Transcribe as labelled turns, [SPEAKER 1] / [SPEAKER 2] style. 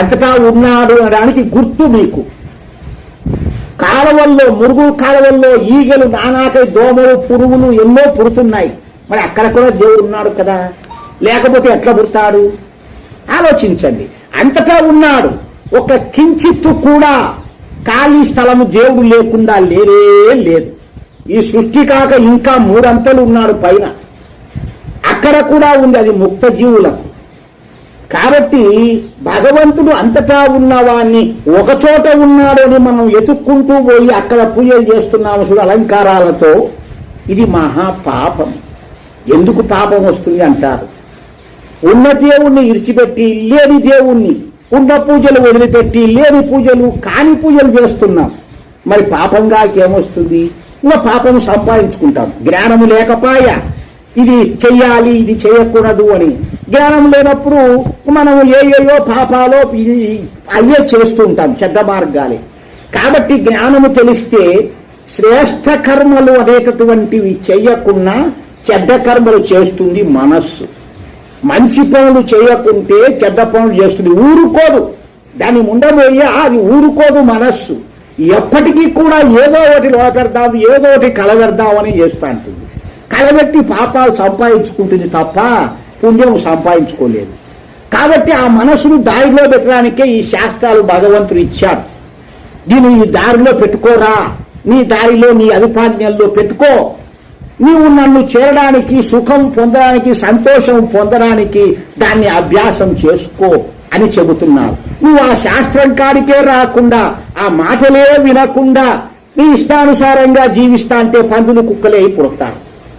[SPEAKER 1] అంతటా ఉన్నాడు అనడానికి గుర్తు మీకు. కాలవల్లో మురుగు కాలవల్లో ఈగలు నానాకై దోమలు పురుగులు ఎన్నో పుడుతున్నాయి. మరి అక్కడ కూడా దేవుడు ఉన్నాడు కదా? లేకపోతే ఎట్లా పుడతాడు? ఆలోచించండి. అంతటా ఉన్నాడు. ఒక కించిత్తు కూడా ఖాళీ స్థలము దేవుడు లేకుండా లేరే లేదు. ఈ సృష్టి కాక ఇంకా మూడంతలు ఉన్నాడు పైన. అక్కడ కూడా ఉంది అది ముక్త జీవులం. కాబట్టి భగవంతుడు అంతటా ఉన్నవాన్ని ఒకచోట ఉన్నాడని మనం ఎతుక్కుంటూ పోయి అక్కడ పూజలు చేస్తున్నాము చూడు అలంకారాలతో ఇది మహా పాపం ఎందుకు పాపం వస్తుంది అంటారు? ఉన్న దేవుణ్ణి ఇడిచిపెట్టి లేని దేవుణ్ణి ఉన్న పూజలు వదిలిపెట్టి లేని పూజలు కాని పూజలు చేస్తున్నాం. మరి పాపంగా ఏమొస్తుంది ఇంకా పాపం సంపాదించుకుంటాం. జ్ఞానము లేకపాయ. ఇది చెయ్యాలి ఇది చేయకూడదు అని. జ్ఞానం లేనప్పుడు మనం ఏయేయో పాపాలో ఇది అవే చేస్తూ ఉంటాం చెడ్డ మార్గాలే. కాబట్టి జ్ఞానము తెలిస్తే శ్రేష్ఠ కర్మలు అనేటటువంటివి చెయ్యకున్నా చెడ్డ కర్మలు చేస్తుంది మనస్సు. మంచి పనులు చేయకుంటే చెడ్డ పనులు చేస్తుంది. ఊరుకోదు. దాని ఉండబోయే అది ఊరుకోదు మనస్సు. ఎప్పటికీ కూడా ఏదో ఒకటి లోపెడదాం ఏదో ఒకటి కలబెడదాం అని చేస్తా ఉంటుంది. కలబెట్టి పాపాలు సంపాదించుకుంటుంది తప్ప పుణ్యం సంపాదించుకోలేదు. కాబట్టి ఆ మనసును దారిలో పెట్టడానికే ఈ శాస్త్రాలు భగవంతుడు ఇచ్చారు. దీన్ని ఈ దారిలో పెట్టుకోరా నీ దారిలో నీ అభిపాజ్ఞల్లో పెట్టుకో. నీవు నన్ను చేరడానికి సుఖం పొందడానికి సంతోషం పొందడానికి దాన్ని అభ్యాసం చేసుకో అని చెబుతున్నావు నువ్వు ఆ శాస్త్రం కాడికే రాకుండా ఆ మాటలే వినకుండా నీ ఇష్టానుసారంగా జీవిస్తా అంటే పందులు కుక్కలే పుడతారు.